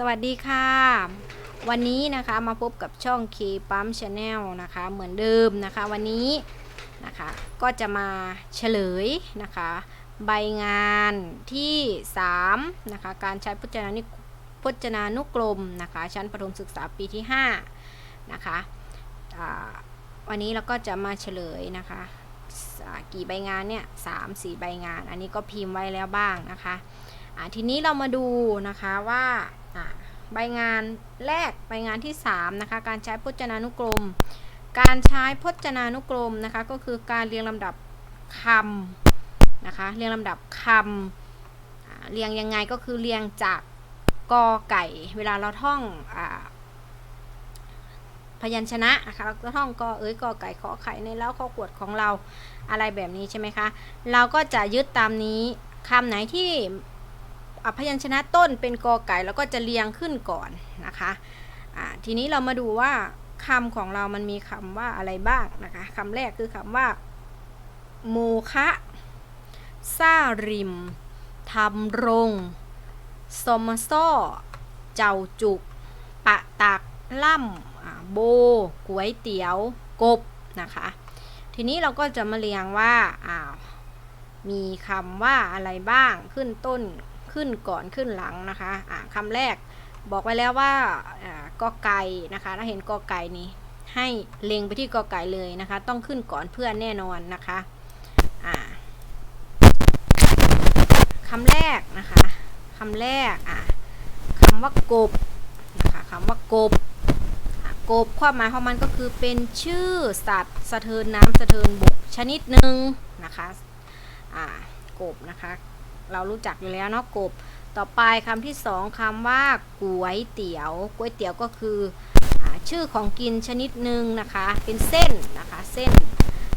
สวัสดีค่ะ วันนี้นะคะมาพบกับช่อง K ปั๊มชาแนลนะคะเหมือนเดิมนะคะ วันนี้นะคะก็จะมาเฉลยนะคะ ใบงานที่3นะคะการใช้พจนานุพจนานุกรมนะคะ ชั้นประถมศึกษาปีที่5นะคะวันนี้เราก็จะมาเฉลยนะคะกี่ใบงานเนี่ยสามสี่ใบงาน อันนี้ก็พิมพ์ไว้แล้วบ้างนะคะทีนี้เรามาดูนะคะว่า ใบงานแรกใบงานที่3นะคะการใช้พจนานุกรม การใช้พจนานุกรมนะคะก็คือการเรียงลำดับคำนะคะเรียงลำดับคำอ่าเรียงยังไงก็คือเรียงจากกอไก่ เวลาเราท่องอพยัญชนะนะคะเราก็ท่องกอเอ้ยกอไก่ขอไข่ในแล้วข้อกวดของเราอะไรแบบนี้ใช่ไหมคะ เราก็จะยึดตามนี้คำไหนที่ พยัญชนะต้นเป็นกอไก่แล้วก็จะเรียงขึ้นก่อนนะคะทีนี้เรามาดูว่าคำของเรามันมีคำว่าอะไรบ้างนะคะคำแรกคือคำว่า โมคะซาริมทำรงสมซ้อเจ้าจุก ปะตัก ล่ำโบก๋วยเตี๋ยว กบ นะคะ ทีนี้เราก็จะมาเรียงว่าามีคำว่าอะไรบ้างขึ้นต้น ขึ้นก่อนขึ้นหลังนะคะอ่าคำแรกบอกไว้แล้วว่าอ่ากอไก่นะคะ ถ้าเห็นกอไก่นี้ให้เล็งไปที่กอไก่เลยนะคะ ต้องขึ้นก่อนเพื่อนแน่นอนนะคะอ่าคำแรกนะคะคำแรกอะคำว่ากบนะคะคำว่ากบกบความหมายของมันก็คือเป็นชื่อสัตว์สะเทินน้ำสะเทินบกชนิดหนึ่งนะคะอ่ากบนะคะ เรารู้จักอยู่แล้วเนาะกบ ต่อไปคำที่สองคำว่าก๋วยเตี๋ยวก๋วยเตี๋ยวก็คืออชื่อของกินชนิดหนึ่งนะคะ เป็นเส้นนะคะ เส้น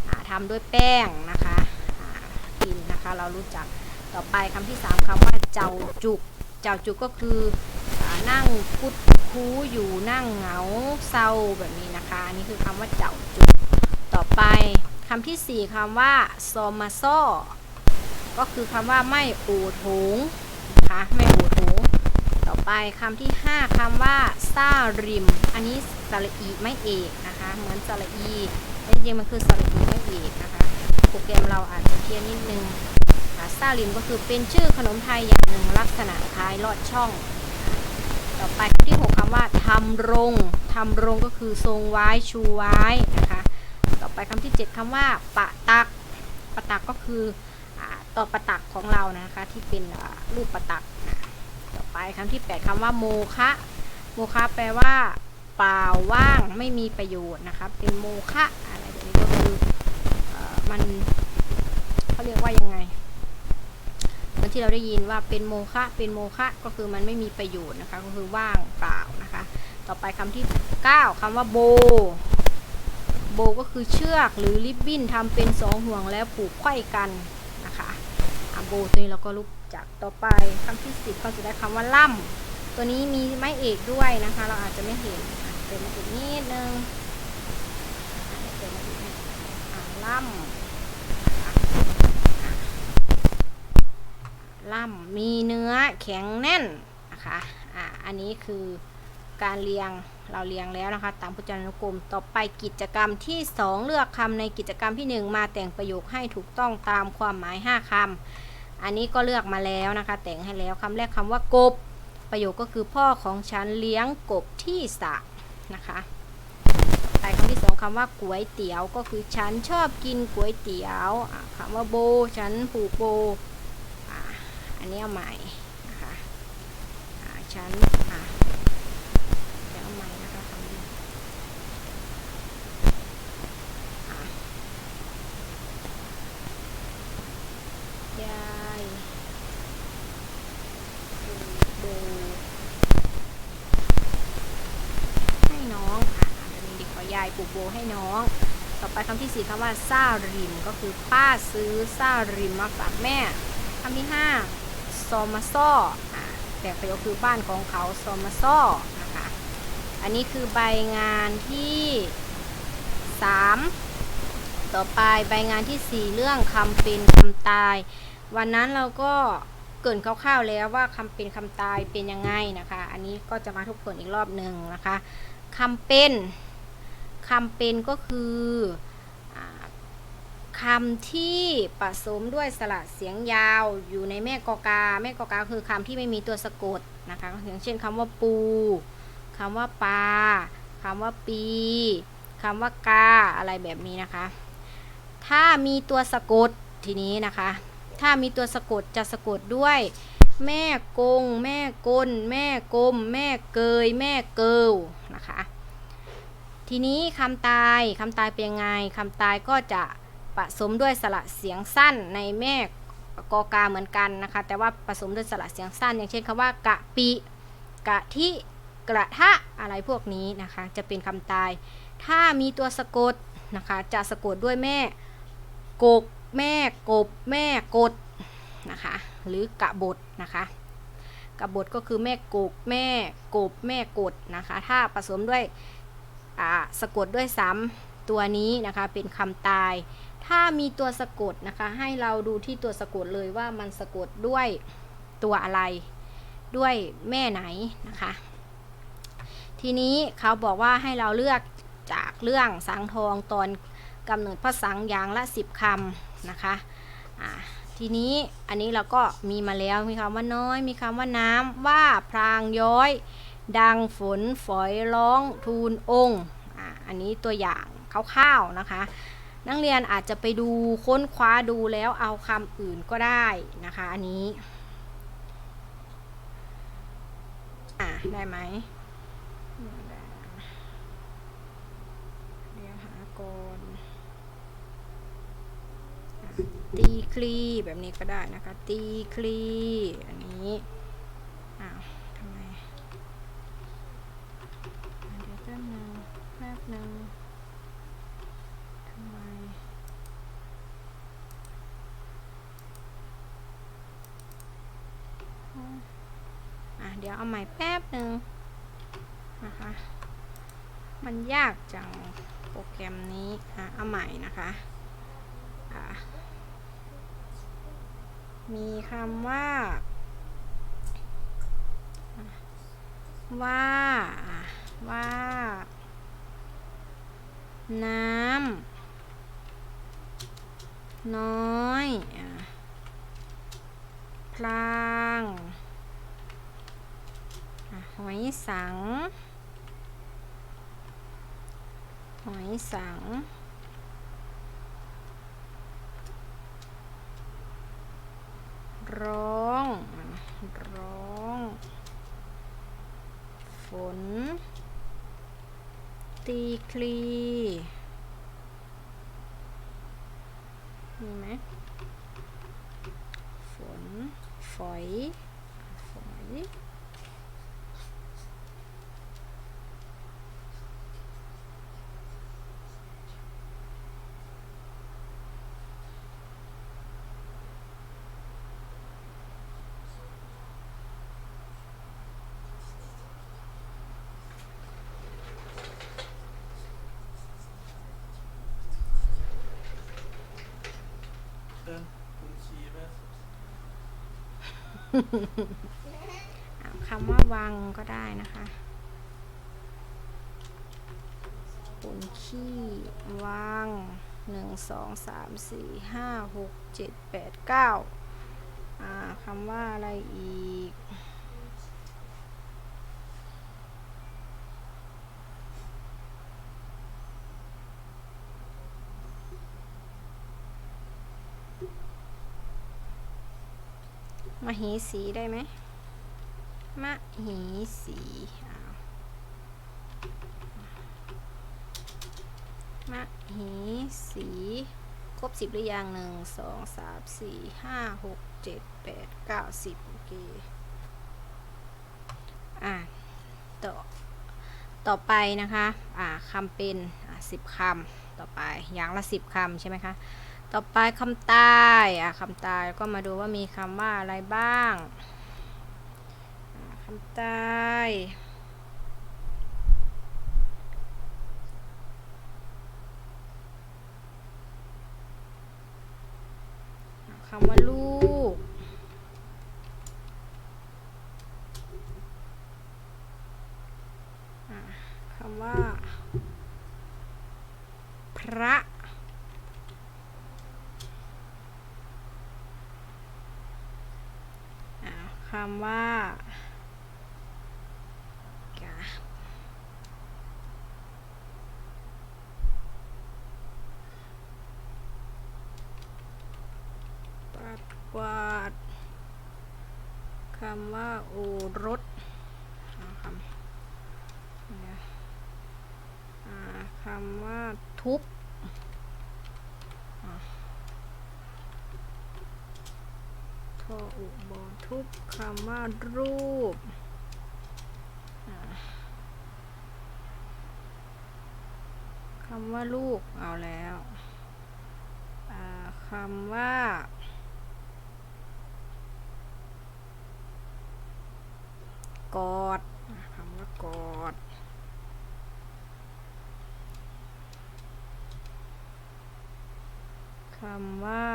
อ่าทำด้วยแป้งนะคะกินนะคะ เรารู้จักต่อไปคำที่สามคำว่าเจ้าจุก เจ้าจุกก็คืออนั่งคุดคูอยู่นั่งเหงาเศร้าแบบนี้นะคะ อันนี้คือคำว่าเจ้าจุก ต่อไปคำที่สี่คำว่าซอมาซ้อ ก็คือคำว่าไม่อู่โถงนะคะไม่อู่โถงต่อไปคำที่ 5คำว่าซาริม อันนี้สระอีไม่เอกนะคะ เหมือนสระอีแต่จริงๆมันคือสระอีไม่เอกนะคะโปรแกรมเราอาจจะเพี้ยนนิดนึงอ่าซาริมก็คือเป็นชื่อขนมไทยอย่างหนึ่งลักษณะคล้ายลอดช่อง ต่อไปคำที่ 6คำว่าทำรงทำรงก็คือทรงไว้ชูไว้นะคะ ต่อไปคำที่ 7คำว่าปะตักปะตักก็คือ ต่อปะตักของเรานะคะ ที่เป็นรูปประตักต่อไปคำที่ 8คำว่าโมคะโมคะแปลว่าเปล่าว่างไม่มีประโยชน์นะคะเป็นโมคะอะไรแบบนี้ก็คือมันเขาเรียกว่ายังไงเหมือนที่เราได้ยินว่าเป็นโมคะเป็นโมคะก็คือมันไม่มีประโยชน์นะคะก็คือว่างเปล่านะคะ ต่อไปคำที่ 9คำว่าโบโบก็คือเชือกหรือริบบิ้นทำเป็นสองห่วงแล้วผูกไขว้กัน โบตัวนี้เราก็รู้จักต่อไปคำที่สิบเขาจะได้คำว่าล่ำตัวนี้มีไม้เอกด้วยนะคะ เราอาจจะไม่เห็นเติมมาอีกนิดนึงอะเติมมาอีกนิดล่ำอะอะล่ำมีเนื้อแข็งแน่นนะคะอะอันนี้คือการเรียงเราเรียงแล้วนะคะ ตามพจนานุกรมต่อไปกิจกรรมที่ 2 เลือกคำในกิจกรรมที่ 1 มาแต่งประโยคให้ถูกต้องตามความหมาย 5คำ อันนี้ก็เลือกมาแล้วนะคะ แต่งให้แล้วคำแรกคำว่ากบ ประโยคก็คือพ่อของฉันเลี้ยงกบที่สระนะคะต่อไปคำที่สองคำว่าก๋วยเตี๋ยวก็คือฉันชอบกินก๋วยเตี๋ยวคำว่าโบ ฉันผูกโบอ,อันนี้เอาใหม่นะคะะฉันอะ เดี๋ยวเอาใหม่นะคะคำนี้อะยายปลูกโบให้น้องอะอันนี้ดีกว่ายาย ปลูกโบให้น้อง ต่อไปคำที่สี่คำว่าซาริม ก็คือป้าซื้อซาริมมาฝากแม่คำที่ห้าซอมาซ้อแต่ประโยคคือบ้านของเขาซอมาซ้อนะคะอันนี้คือใบงานที่ 3 ต่อไปใบงานที่ 4 เรื่องคำเป็นคำตาย วันนั้นเราก็เกินคร่าวๆแล้วว่าคำเป็นคำตายเป็นยังไงนะคะ อันนี้ก็จะมาทบทวนอีกรอบหนึ่งนะคะคำเป็น คำเป็นก็คืออ่าคำที่ผสมด้วยสระเสียงยาวอยู่ในแม่กอกา แม่กอกาคือคำที่ไม่มีตัวสะกดนะคะอย่างเช่นคำว่าปูคำว่าปลาคำว่าปีคำว่ากาอะไรแบบนี้นะคะ ถ้ามีตัวสะกดทีนี้นะคะ ถ้ามีตัวสะกดจะสะกดด้วย แม่กง แม่กล แม่กลม แม่เกย แม่เกิลนะคะ ทีนี้คำตายคำตายเป็นยังไงคำตายก็จะผสมด้วยสระเสียงสั้นในแม่กอกาเหมือนกันนะคะ แต่ว่าผสมด้วยสระเสียงสั้น อย่างเช่นคำว่ากะปิกะทิกระทะอะไรพวกนี้นะคะ จะเป็นคำตาย ถ้ามีตัวสะกดนะคะจะสะกดด้วยแม่กกแม่กบแม่กดนะคะหรือกะบทนะคะกะบทก็คือแม่กกแม่กบแม่กดนะคะ ถ้าผสมด้วย สะกดด้วยซ้ำตัวนี้นะคะเป็นคำตาย ถ้ามีตัวสะกดนะคะ ให้เราดูที่ตัวสะกดเลยว่ามันสะกดด้วยตัวอะไรด้วยแม่ไหนนะคะ ทีนี้เขาบอกว่าให้เราเลือกจากเรื่องสังทองตอนกำเนิดพระสังอย่างละ 10คำนะคะทีนี้อันนี้เราก็มีมาแล้วมีคำว่าน้อย มีคำว่าน้ำว่าพรางย้อย ดังฝนฝอยร้องทูลองค์อ่าอันนี้ตัวอย่างคร่าวๆนะคะ นักเรียนอาจจะไปดูค้นคว้าดูแล้วเอาคำอื่นก็ได้นะคะอันนี้อ่าได้ไหมเดี๋ยวหาก่อนตีคลีแบบนี้ก็ได้นะคะ ตีคลีอันนี้อ้าวทำไมอะเดี๋ยวแป๊บนึง แป๊บนึงทำไมาอะเดี๋ยวเอาใหม่แป๊บหนึ่งนะคะ มันยากจังโปรแกรมนี้อะเอาใหม่นะคะอะมีคำว่า ว่าว่า น้ำน้อยพลางหอยสัง หอยสัง ร้อง ร้อง ฝน ตีคลีมีไหมฝนฝอยฝอย เดินคุณชีไหม อะ คำว่าวังก็ได้นะคะปุ่นขี้วังหนึ่งสองสามสี่ห้าหกเจ็ดแปดเก้าคำว่าอะไรอีก มหีสีได้ไหมมะหีสีมะหีสี ครบสิบหรือยังหนึ่งสองสามสี่ห้าหกเจ็ดแปดเก้าสิบโอเค อะต่อต่อไปนะคะ อ่าคำเป็นอะสิบคำต่อไปอย่างละสิบคำใช่ไหมคะ ต่อไปคำตายอะคำตายก็มาดูว่ามีคำว่าอะไรบ้างคำตายคำว่าลูก คำว่า พระ คำว่าปัดกวาดคำว่าโอรสคำคำว่าทุบอ่า ทออุบอทุบคำว่ารูป คำว่าลูกเอาแล้วคำว่า กอดคำว่ากอดคำว่า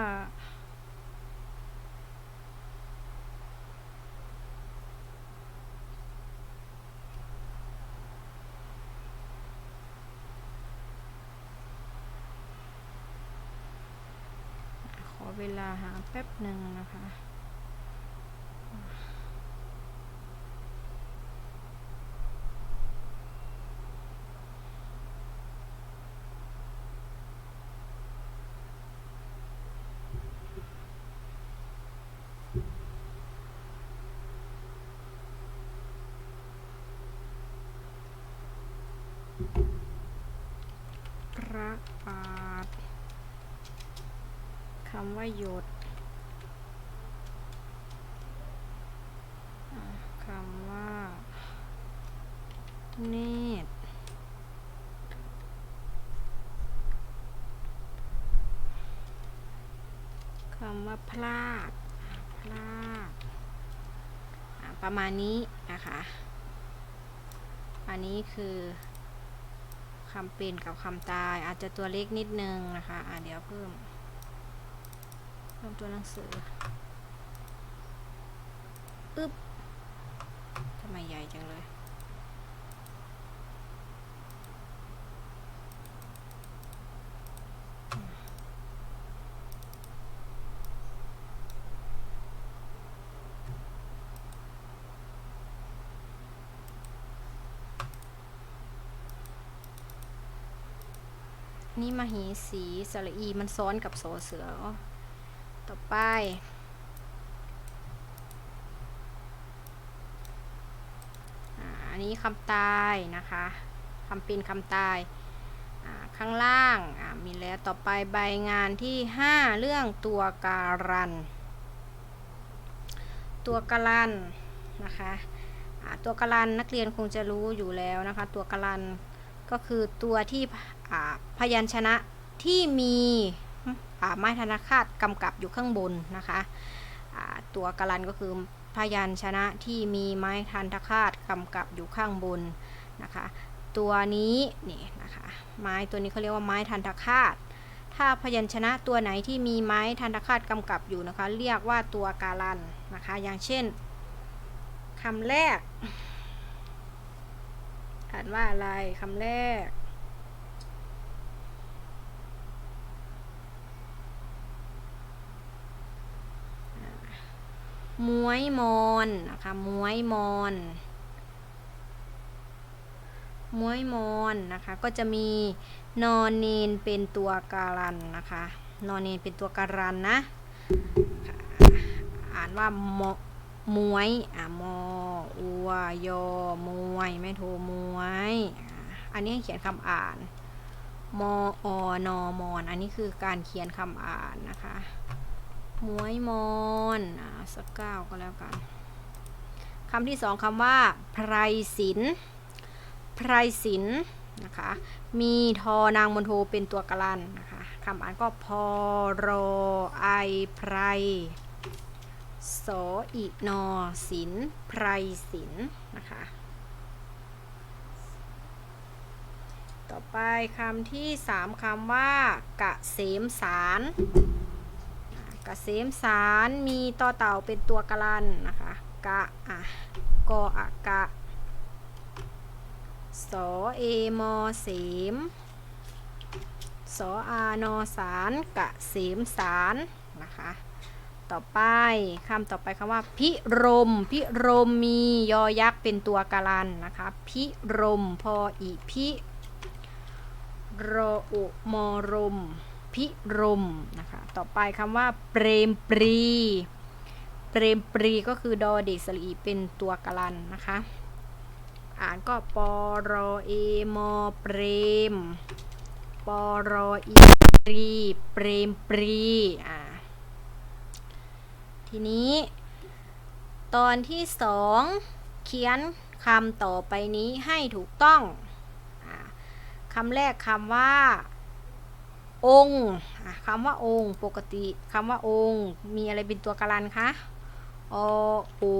ขอ เวลาหาแป๊บหนึ่งนะคะพระบาท คำว่าหยดคำว่า เนตรคำว่าพลาดพลาดประมาณนี้นะคะอันนี้คือคำเป็นกับคำตายอาจจะตัวเล็กนิดนึงนะคะอ่าเดี๋ยวเพิ่ม เพิ่มตัวหนังสืออึ๊บทำไมใหญ่จังเลย นี่มาหีสีสระอีมันซ้อนกับโซเสืออ๋อ ต่อไป อันนี้คำตายนะคะคำป็นคำตายข้างล่างมีแล้วต่อไปใบงานที่ 5 เรื่องตัวการัน ตัวการันนะคะตัวการันนักเรียนคงจะรู้อยู่แล้วนะคะ ตัวการันก็คือตัวที่พยัญชนะที่มี ไม้ธนาคาตกำกับอยู่ข้างบนนะคะตัวการันก็คือพยัญชนะที่มีไม้ทันตคาตกำกับอยู่ข้างบนนะคะ ตัวนี้นี่นะคะไม้ตัวนี้เขาเรียกว่าไม้ทันตคาตถ้าพยัญชนะตัวไหนที่มีไม้ทันตคาตกำกับอยู่นะคะ เรียกว่าตัวการันนะคะ อย่างเช่นคำแรกอ่านว่าอะไรคำแรก มวยมอนนะคะมวยมอนมวยมอนนะคะ ก็จะมีนอนเนนเป็นตัวการันนะคะ นอนเนนเป็นตัวการันนะ อ่านว่ามมวยอ่ามออัวยอมวยไม่โทมวย อันนี้เขียนคำอ่านมออนอมอน อันนี้คือการเขียนคำอ่านนะคะ มวยมอนอ่าสักเก้าก็แล้วกันคำที่สองคำว่าไพรศิลป์ไพรศิลป์นะคะ มีทอนางมนโทเป็นตัวกลันนะคะคำอ่านก็พอรอไอไพรสออีนอศิลป์ไพรศิลป์นะคะ ต่อไปคำที่สามคำว่ากะเสมสาร กะเสมสารมีต่อเต่าเป็นตัวกลันนะคะกะอะกออะกะสอเอมอเสมสออานอสารกะเสมสารนะคะต่อไปคำต่อไปคำว่า พิรม พิรมมียอยักษ์เป็นตัวการันนะคะ พิรมพออีพิโรออุมอรม พิรมนะคะ ต่อไปคำว่าเปรมปรี เปรมปรีก็คือดอเดสลีเป็นตัวการันนะคะ อ่านก็ปอรอเอมอเปรมปอรออีปรีเปรมปรีอ่าทีนี้ตอนที่สองเขียนคำต่อไปนี้ให้ถูกต้องอคำแรกคำว่า องค์คำว่าองค์ ปกติคำว่าองค์ มีอะไรเป็นตัวการันคะออุ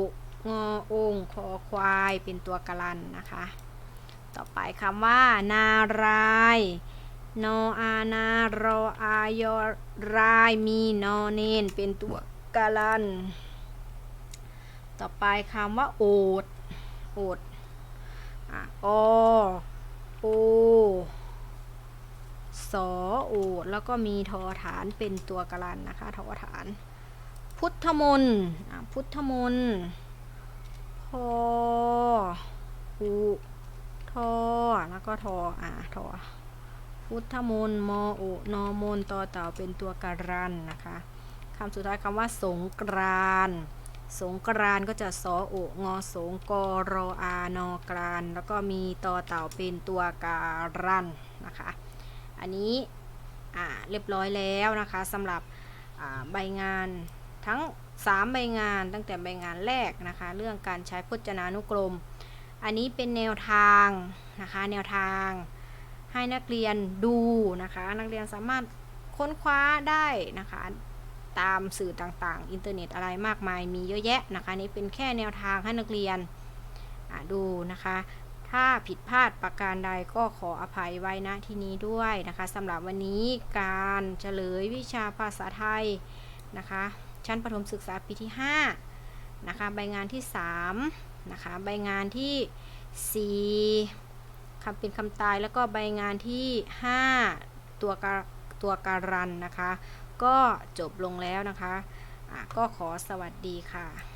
งอองคอควายเป็นตัวการันนะคะ ต่อไปคำว่า นารายนออานารออายอรายมีนอเนนเป็นตัวการัน ต่อไปคำว่าโอดโอดออโอ สอโอดแล้วก็มีทอฐานเป็นตัวการันนะคะทอฐาน พุทธมนพุทธมนพออุทอแล้วก็ทออะทอพุทธมนมออุนอมนต่อเต่าเป็นตัวการันนะคะคำสุดท้ายคำว่าสงกรานสงกรานก็จะสออุงอสงกรออานอกราน แล้วก็มีต่อเต่าเป็นตัวการันนะคะ อันนี้เรียบร้อยแล้วนะคะสำหรับใบงานทั้ง 3 ใบงานตั้งแต่ใบงานแรกนะคะ เรื่องการใช้พจนานุกรม อันนี้เป็นแนวทางนะคะแนวทางให้นักเรียนดูนะคะ นักเรียนสามารถค้นคว้าได้นะคะตามสื่อต่างๆ อินเทอร์เน็ตอะไรมากมายมีเยอะแยะนะคะนี่เป็นแค่แนวทางให้นักเรียนดูนะคะ ถ้าผิดพลาดประการใดก็ขออภัยไว้ณที่นี้ด้วยนะคะสำหรับวันนี้การเฉลยวิชาภาษาไทยนะคะ ชั้นประถมศึกษาปีที่ 5 นะคะ ใบงานที่ 3 นะคะ ใบงานที่ 4คำเป็นคำตายแล้วก็ใบงานที่ 5 ตัวกตัวการันนะคะ ก็จบลงแล้วนะคะะก็ขอสวัสดีค่ะ